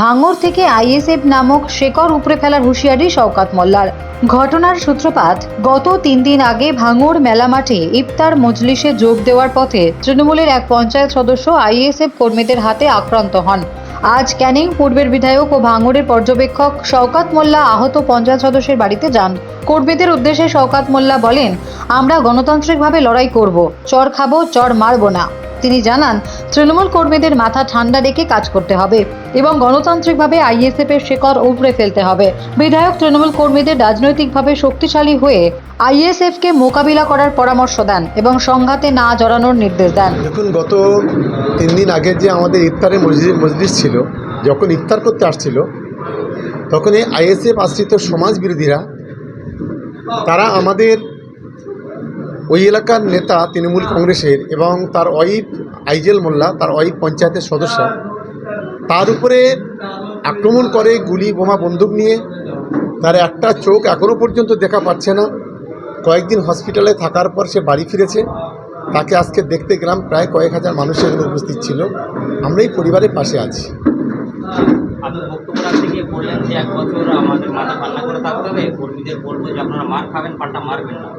ভাঙর থেকে আইএসএফ নামক শেকর উপড়ে ফেলার হুঁশিয়ারি শওকাত মোল্লার। ঘটনার সূত্রপাত, গত তিন দিন আগে ভাঙর মেলা মাঠে ইফতার মজলিসে যোগ দেওয়ার পথে তৃণমূলের এক পঞ্চায়েত সদস্য আইএসএফ কর্মীদের হাতে আক্রান্ত হন। আজ ক্যানিং পূর্বের বিধায়ক ও ভাঙড়ের পর্যবেক্ষক শওকাত মোল্লা আহত পঞ্চায়েত সদস্যের বাড়িতে যান। কর্মীদের উদ্দেশ্যে শওকাত মোল্লা বলেন, আমরা গণতান্ত্রিকভাবে লড়াই করব, চর খাব, চর মারব না। তিনি জানান, তৃণমূল কর্মীদের মাথা ঠান্ডা রেখে কাজ করতে হবে এবং গণতান্ত্রিকভাবে আইএসএফ এর শেকড় উপড়ে ফেলতে হবে। বিধায়ক তৃণমূল কর্মীদের রাজনৈতিকভাবে শক্তিশালী হয়ে আইএসএফ কে মোকাবিলা করার পরামর্শ দেন এবং সংঘাতে না জড়ানোর নির্দেশ দেন। দেখুন, গত তিন দিন আগে যে আমাদের মসজিদ মজলিস ছিল, যখন ইফতার করতে আসছিল তখন এই আইএসএফ আশ্রিত সমাজ বিরোধীরা তারা আমাদের ওই এলাকার নেতা তৃণমূল কংগ্রেসের এবং তার ওয়াইফ আইজেল মোল্লা, তার ওয়াইফ পঞ্চায়েতের সদস্য, তার উপরে আক্রমণ করে গুলি, বোমা, বন্দুক নিয়ে। তার একটা চোখ এখনও পর্যন্ত দেখা পাচ্ছে না। কয়েকদিন হসপিটালে থাকার পর সে বাড়ি ফিরেছে। তাকে আজকে দেখতে গেলাম, প্রায় কয়েক হাজার মানুষ এখানে উপস্থিত ছিল। আমরা এই পরিবারের পাশে আছি। আপনি বক্তব্য গিয়ে বললেন যে এক বছর আমাদের মাথা ঠান্ডা করে থাকতে হবে। কর্মীদের বলব যে আপনারা মার খাবেন পাল্টা মারবেন না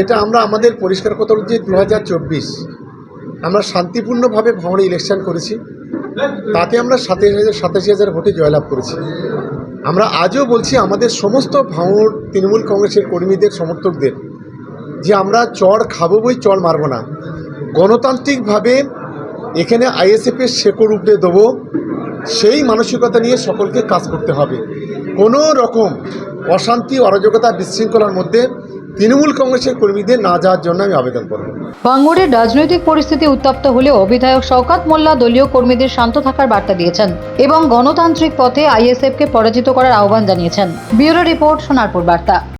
এটা আমরা আমাদের পরিষ্কার কথা হচ্ছে দু আমরা শান্তিপূর্ণভাবে ভাঙড়ে ইলেকশন করেছি। তাতে আমরা সাতাশ হাজার সাতাশি হাজার ভোটে জয়লাভ করেছি। আমরা আজও বলছি আমাদের সমস্ত ভাঙড় তৃণমূল কংগ্রেসের কর্মীদের, সমর্থকদের যে আমরা চড় খাব বই, চড় মারবো না। গণতান্ত্রিকভাবে এখানে আইএসএফের শেকড় উপড়ে দেবো। সেই মানসিকতা নিয়ে সকলকে কাজ করতে হবে। কোনো রকম অশান্তি, অরাজকতা, বিশৃঙ্খলার মধ্যে তৃণমূল কংগ্রেসের কর্মীদের না যাওয়ার জন্য আমি আবেদন করব। ভাঙ্গড়ের রাজনৈতিক পরিস্থিতি উত্তপ্ত হলেও বিধায়ক শওকাত মোল্লা দলীয় কর্মীদের শান্ত থাকার বার্তা দিয়েছেন এবং গণতান্ত্রিক পথে আইএসএফকে পরাজিত করার আহ্বান জানিয়েছেন। ব্যুরো রিপোর্ট, সোনারপুর বার্তা।